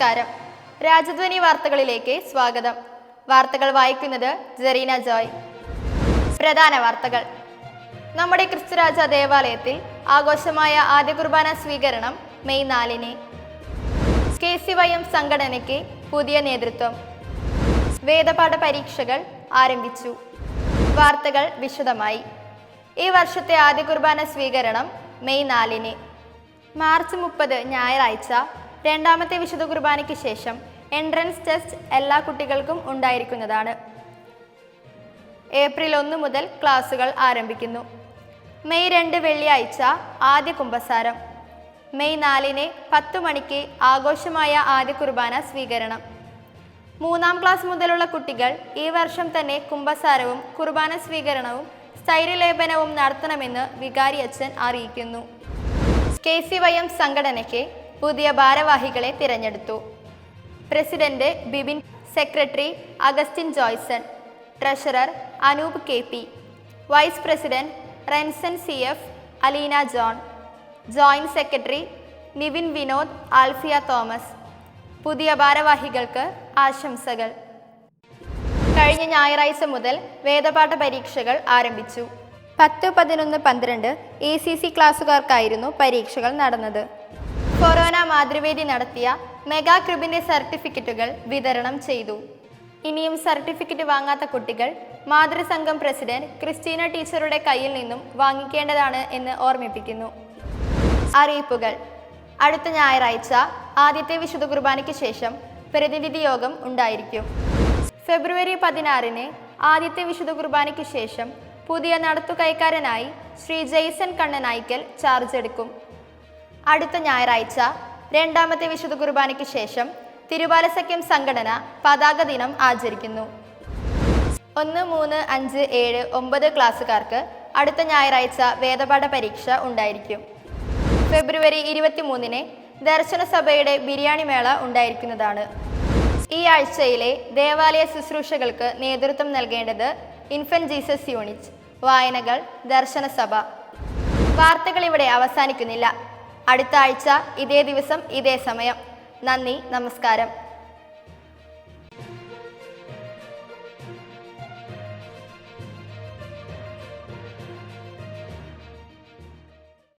നമസ്കാരം. രാജധ്വനി വാർത്തകളിലേക്ക് സ്വാഗതം. വാർത്തകൾ വായിക്കുന്നത് ജെറീന ജോയ്. പ്രധാന വാർത്തകൾ. നമ്മുടെ ക്രിസ്തുരാജ ദേവാലയത്തിൽ ആഘോഷമായ ആദ്യ കുർബാന സ്വീകരണം മെയ് നാലിന്. കെ സി വൈ എം സംഘടനയ്ക്ക് പുതിയ നേതൃത്വം. വേദപാഠ പരീക്ഷകൾ ആരംഭിച്ചു. വാർത്തകൾ വിശദമായി. ഈ വർഷത്തെ ആദ്യ കുർബാന സ്വീകരണം മെയ് നാലിന്. മാർച്ച് മുപ്പത് ഞായറാഴ്ച രണ്ടാമത്തെ വിശുദ്ധ കുർബാനയ്ക്ക് ശേഷം എൻട്രൻസ് ടെസ്റ്റ് എല്ലാ കുട്ടികൾക്കും ഉണ്ടായിരിക്കുന്നതാണ്. ഏപ്രിൽ ഒന്ന് മുതൽ ക്ലാസുകൾ ആരംഭിക്കുന്നു. മെയ് രണ്ട് വെള്ളിയാഴ്ച ആദ്യ കുംഭസാരം. മെയ് നാലിന് പത്ത് മണിക്ക് ആഘോഷമായ ആദ്യ കുർബാന സ്വീകരണം. മൂന്നാം ക്ലാസ് മുതലുള്ള കുട്ടികൾ ഈ വർഷം തന്നെ കുംഭസാരവും കുർബാന സ്വീകരണവും സ്ഥൈര്യലേപനവും നടത്തണമെന്ന് വികാരി അച്ഛൻ അറിയിക്കുന്നു. കെ സി വൈ എം സംഘടനയ്ക്ക് പുതിയ ഭാരവാഹികളെ തിരഞ്ഞെടുത്തു. President Bibin secretary Augustine Joyson treasurer Anoop K P vice president Renson C F Aleena John joint secretary Nivin Vinod Alfiya Thomas. പുതിയ ഭാരവാഹികൾക്ക് ആശംസകൾ. കഴിഞ്ഞ ഞായറാഴ്ച മുതൽ വേദപാഠ പരീക്ഷകൾ ആരംഭിച്ചു. പത്ത് പതിനൊന്ന് പന്ത്രണ്ട് എ സി സി ക്ലാസ്സുകാർക്കായിരുന്നു പരീക്ഷകൾ നടന്നത്. മാതൃവേദി നടത്തിയ മെഗാ ക്രിബിന്റെ സർട്ടിഫിക്കറ്റുകൾ വിതരണം ചെയ്തു. ഇനിയും സർട്ടിഫിക്കറ്റ് വാങ്ങാത്ത കുട്ടികൾ മാതൃസംഘം പ്രസിഡന്റ് ക്രിസ്റ്റീന ടീച്ചറുടെ കയ്യിൽ നിന്നും വാങ്ങിക്കേണ്ടതാണ് എന്ന് ഓർമ്മിപ്പിക്കുന്നു. അറിയിപ്പുകൾ. അടുത്ത ഞായറാഴ്ച ആദ്യത്തെ വിശുദ്ധ കുർബാനയ്ക്ക് ശേഷം പ്രതിനിധി യോഗം ഉണ്ടായിരിക്കും. ഫെബ്രുവരി പതിനാറിന് ആദ്യത്തെ വിശുദ്ധ കുർബാനയ്ക്ക് ശേഷം പുതിയ നടത്തുകൈക്കാരനായി ശ്രീ ജെയ്സൺ കണ്ണനായിക്കൽ ചാർജ് എടുക്കും. അടുത്ത ഞായറാഴ്ച രണ്ടാമത്തെ വിശുദ്ധ കുർബാനയ്ക്ക് ശേഷം തിരുവാലസഖ്യം സംഘടന പതാക ദിനം ആചരിക്കുന്നു. ഒന്ന് മൂന്ന് അഞ്ച് ഏഴ് ഒമ്പത് ക്ലാസ്സുകാർക്ക് അടുത്ത ഞായറാഴ്ച വേദപാഠ പരീക്ഷ ഉണ്ടായിരിക്കും. ഫെബ്രുവരി ഇരുപത്തിമൂന്നിന് ദർശന സഭയുടെ ബിരിയാണി മേള ഉണ്ടായിരിക്കുന്നതാണ്. ഈ ആഴ്ചയിലെ ദേവാലയ ശുശ്രൂഷകൾക്ക് നേതൃത്വം നൽകേണ്ടത് ഇൻഫൻ ജീസസ് യൂണിറ്റ് വായനകൾ ദർശന സഭ. വാർത്തകൾ ഇവിടെ അവസാനിക്കുന്നില്ല. അടുത്ത ആഴ്ച ഇതേ ദിവസം ഇതേ സമയം. നന്ദി നമസ്കാരം.